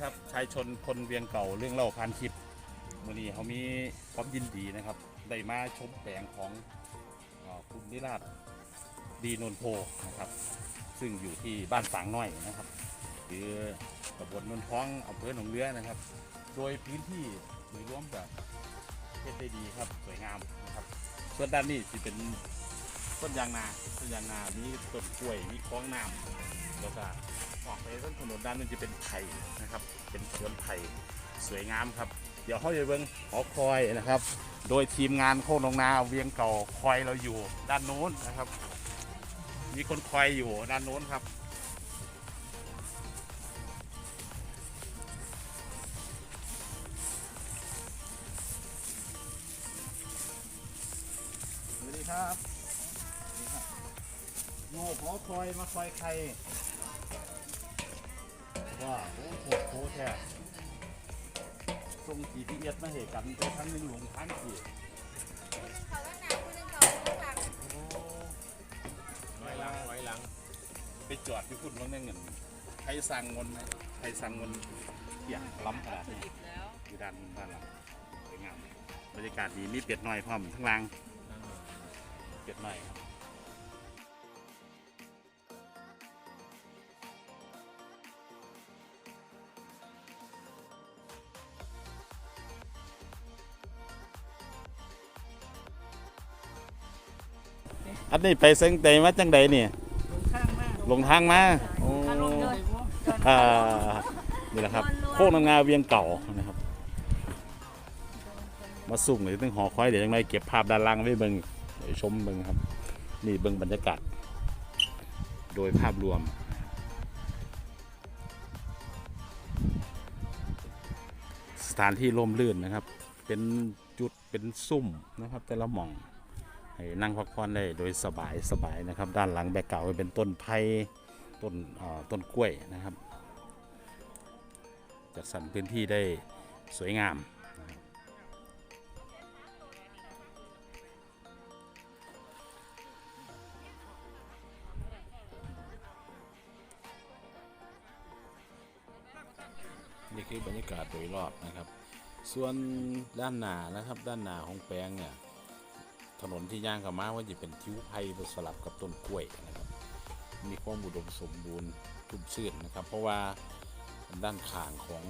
ครับชายชนคนเวียงเก่าเรื่องเล่าพันคลิปวันนี้เขามีความยินดีนะครับ ได้มาชมแปลงของเอ่อคุณนิราชดีนนโพนะครับ ซึ่งอยู่ที่บ้านฝางน้อยนะครับ หรือตำบลนนท้องอำเภอหนองเรือนะครับ โดยพื้นที่โดยรวมแบบเฮ็ดได้ดีครับสวยงามนะครับ ส่วนด้านนี้จะเป็นต้นยางนาต้นยางนามีต้นกล้วยมีคลองน้ำ แล้วก็ออกไปต้นถนนด้านนึงจะเป็นไผ่นะครับ เป็นสวนไผ่สวยงามครับ เดี๋ยวเขาจะเบิ้งหอคอยนะครับ โดยทีมงานโคกหนงนาเวียงเก่าคอยเราอยู่ด้านโน้นนะครับ มีคนคอยอยู่ด้านโน้นครับสวัสดีครับโง่หอคอยมาคอยใคร ว่าโอ้โหโคตรแท้ส่ง GPS มาเหตุกันไปครั้งหนึ่งหลงครั้งสี่เขาก็หนาคุณนึงเขาข้างหลังไว้หลังไว้หลัง ไปจอดที่คุณว่าเนี่ยเงินใครสั่งเงินไหมใครสั่งเงินเกี่ยงล้ำขนาดนี้อยู่ด้านด้านหลังสวยงามบรรยากาศดีมีเป็ดน้อยพร้อมทั้งล่างเป็ดน้อยครับ อันนี้ไปเซ็งเตมาจังใดเนี่ยข้างมากลงทางมาโอ้ถ้าลงเดินอ่านี่แหละครับ โคกนางงาเวียงเก่านะครับ มาสุ่มเลยต้องหอคอยเดี๋ยวยังไงเก็บภาพด้านล่างไว้เบิ่งเดี๋ยวชมเบิ่งครับ นี่เบิ่งบรรยากาศ โดยภาพรวมสถานที่ร่มรื่นนะครับ เป็นจุดเป็นซุ่มนะครับ แต่ละหม่อง ให้นั่งพักผ่อนได้โดยสบายสบายนะครับ ด้านหลังแบกเก่าเป็นต้นไผ่ต้นต้นกล้วยนะครับ จัดสรรพื้นที่ได้สวยงามนี่คือบรรยากาศโดยรอบนะครับ ส่วนด้านหน้านะครับ ด้านหน้าของแปลงเนี่ย ถนนที่ย่างกับมาว่าจะเป็นคิ้วไผ่สลับกับต้นกล้วยนะครับ มีความอุดมสมบูรณ์ทุ่มชื่นนะครับ เพราะว่าด้านข้างของ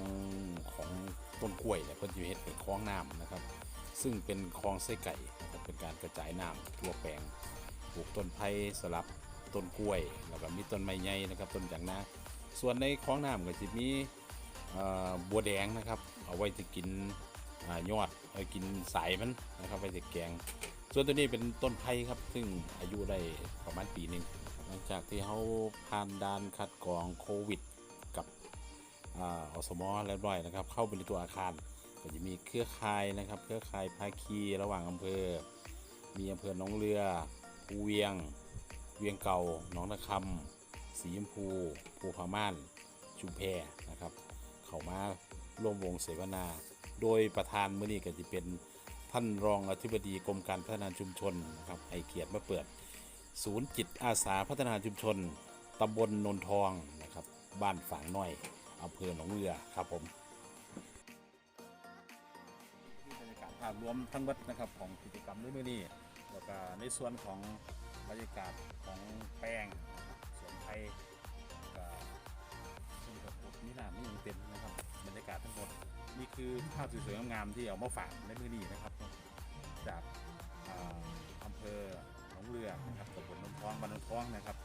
ของต้นกล้วยเนี่ยเพิ่นจะเฮ็ดเป็นคลองน้ำนะครับ ซึ่งเป็นคลองไส้ไก่นะครับเป็นการกระจายน้ำทั่วแปลงปลูกต้นไผ่สลับต้นกล้วย แล้วก็มีต้นไม้ใหญ่นะครับ ต้นยางนาส่วนในคลองน้ำก็จะมีบัวแดงนะครับ เอาไว้จะกินอยอดเอากินสายมันนะครับไว้จะแกง ส่วนตัวนี้เป็นต้นไผ่ครับ ซึ่งอายุได้ประมาณปีหนึ่งหลังจากที่เขาผ่านด่านคัดกรองโควิด กับอาอสมเรียบร้อยนะครับ เข้าไปในตัวอาคาร ก็จะมีเครือข่ายนะครับ เครือข่ายภาคีระหว่างอำเภอ มีอำเภอหนองเรือภูเวียง เวียงเก่าหนองนาคำสีชมพูภูพาม่านชุมแพนะครับ เข้ามาร่วมวงเสวนา โดยประธานมื้อนี้ก็จะเป็น ท่านรองอธิบดีกรมการพัฒนาชุมชนนะครับให้เกียรติมาเปิด ศูนย์จิตอาสาพัฒนาชุมชนตำบลนนทองนะครับบ้านฝางน้อยอำเภอหนองเรือครับผมบรรยากาศภาพรวมทั้งหมดนะครับของกิจกรรมในมื้อนี้แล้วก็ในส่วนของบรรยากาศของแป้งสวนไทยก็ซึ่งกับนี่นานี่ยังเต็มนะครับบรรยากาศทั้งหมดนี่คือภาพสวยๆงามๆที่เอามาฝากในมือนี้นะครับ นท้องบ้านนนท้องนะครับ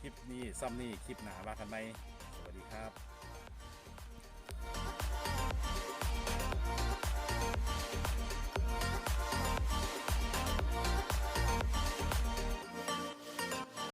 คลิปนี้ซ้ำนี่คลิปหนาว่ากันไหมสวัสดีครับ